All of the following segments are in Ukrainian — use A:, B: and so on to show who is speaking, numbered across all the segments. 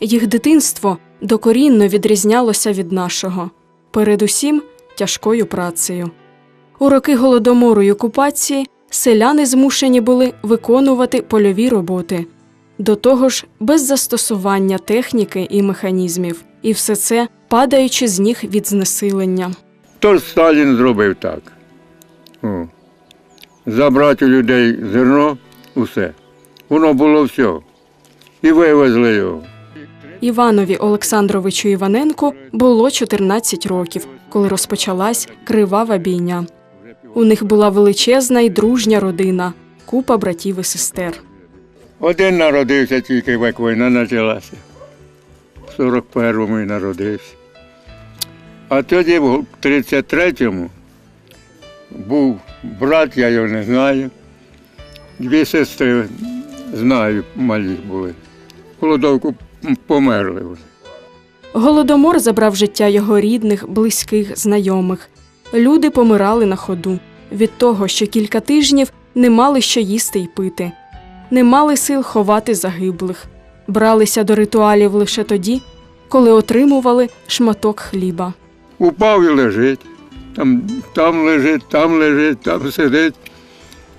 A: Їх дитинство докорінно відрізнялося від нашого, передусім тяжкою працею. У роки голодомору й окупації селяни змушені були виконувати польові роботи, до того ж без застосування техніки і механізмів, і все це падаючи з ніг від знесилення.
B: То Сталін зробив так. О. Забрати у людей зерно, усе. Воно було все. І вивезли його.
A: Іванові Олександровичу Іваненку було 14 років, коли розпочалась кривава бійня. У них була величезна і дружня родина, купа братів і сестер.
B: Один народився тільки, як війна почалася. В 41-му і народився. А тоді, в 33-му, був брат, я його не знаю. Дві сестри знаю, малі були. Голодовку померли вони.
A: Голодомор забрав життя його рідних, близьких, знайомих. Люди помирали на ходу від того, що кілька тижнів не мали що їсти й пити, не мали сил ховати загиблих, бралися до ритуалів лише тоді, коли отримували шматок хліба.
B: Упав і лежить. Там, там лежить, там лежить, там сидить.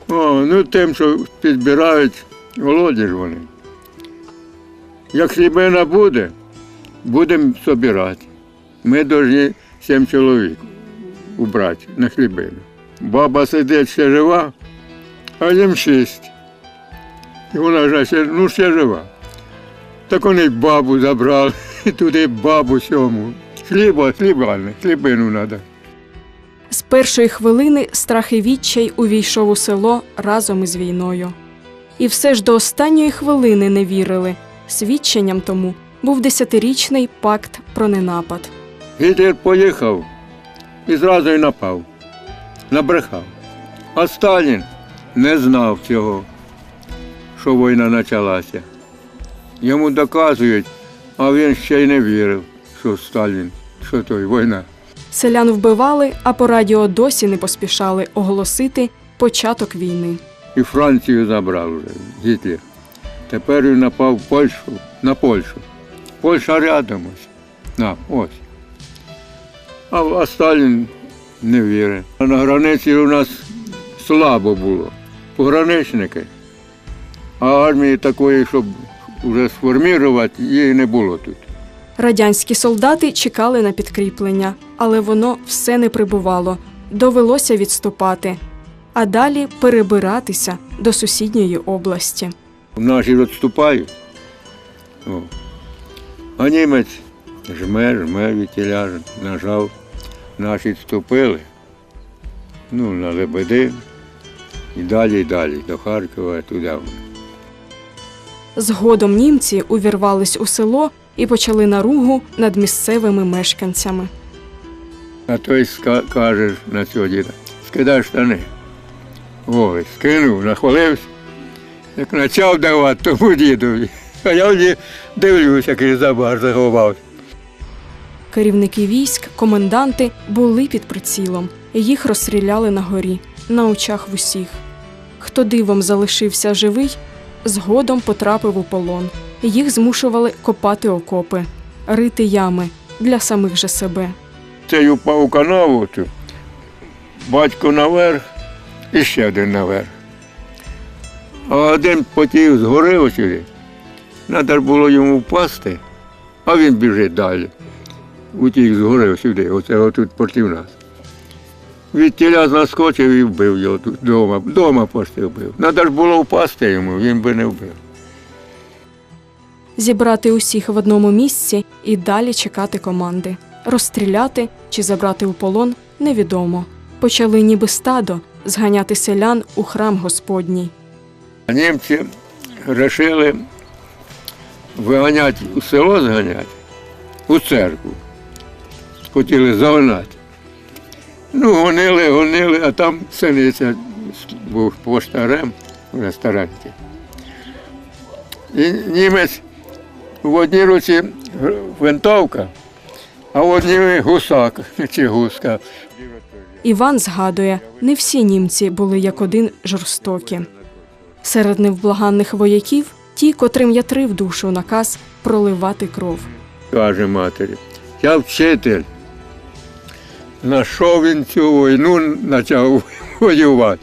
B: О, ну тим, що підбирають, голодні ж вони. Як хлібина буде, будемо собирати. Ми повинні сім чоловік убрати на хлібину. Баба сидить ще жива, а їм шість. І вона вже ще, ну, ще жива. Так вони бабу забрали, і туди бабу сьому. Хліба, хліба, хлібину треба.
A: З першої хвилини страх і відчай увійшов у село разом із війною. І все ж до останньої хвилини не вірили. Свідченням тому був десятирічний пакт про ненапад.
B: Гітлер поїхав і зразу й напав, набрехав. А Сталін не знав цього, що війна почалася. Йому доказують, а він ще й не вірив, що Сталін, що той війна.
A: Селян вбивали, а по радіо досі не поспішали оголосити початок війни.
B: І Францію забрав вже Гітлер. Тепер він напав в Польщу, на Польщу. Польща рядом ось. На, ось. А, а Сталін не вірить. А на границі у нас слабо було. Пограничники. А армії такої, щоб вже сформувати, її не було тут.
A: Радянські солдати чекали на підкріплення, але воно все не прибувало. Довелося відступати, а далі перебиратися до сусідньої області.
B: Наші відступають. О. А німець жме, жме, вітіля, нажав. Наші відступили. Ну, на Лебеди. І далі, і далі, до Харкова, туди.
A: Згодом німці увірвались у село і почали наругу над місцевими мешканцями.
B: А той каже на цього діда, скидай штани. Ой, скинув, нахвалився. Як почав давати тому дідові. А я тоді дивлюся, який забар заховався.
A: Керівники військ, коменданти були під прицілом. Їх розстріляли на горі, на очах в усіх. Хто дивом залишився живий, згодом потрапив у полон. Їх змушували копати окопи, рити ями для самих же себе.
B: Цей упав у канаву, батько наверх і ще один наверх. А один потів згори очі. Треба було йому впасти, а він біжить далі. Утік згори сюди, оце отут проти нас. Від тіля наскочив і вбив його тут вдома. Дома пошти вбив. Треба ж було впасти йому, він би не вбив.
A: Зібрати усіх в одному місці і далі чекати команди. Розстріляти чи забрати у полон невідомо. Почали ніби стадо зганяти селян у храм Господній.
B: Німці вирішили виганяти у село зганяти, у церкву. Хотіли загнати. Ну, гонили, гонили, а там синиця був поштарем, вже старенький. І німець в одній руці винтовка, а в одній гусак чи гуска.
A: Іван згадує, не всі німці були як один жорстокі. Серед невблаганних вояків ті, котрим я трив душу наказ проливати кров.
B: каже матері. Я вчитель. На що він цю війну почав воювати?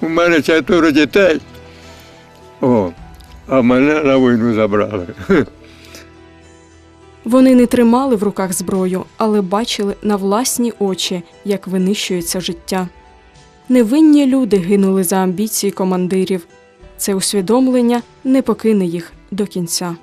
B: У мене четверо дітей. О, а мене на війну забрали.
A: Вони не тримали в руках зброю, але бачили на власні очі, як винищується життя. Невинні люди гинули за амбіції командирів. Це усвідомлення не покине їх до кінця.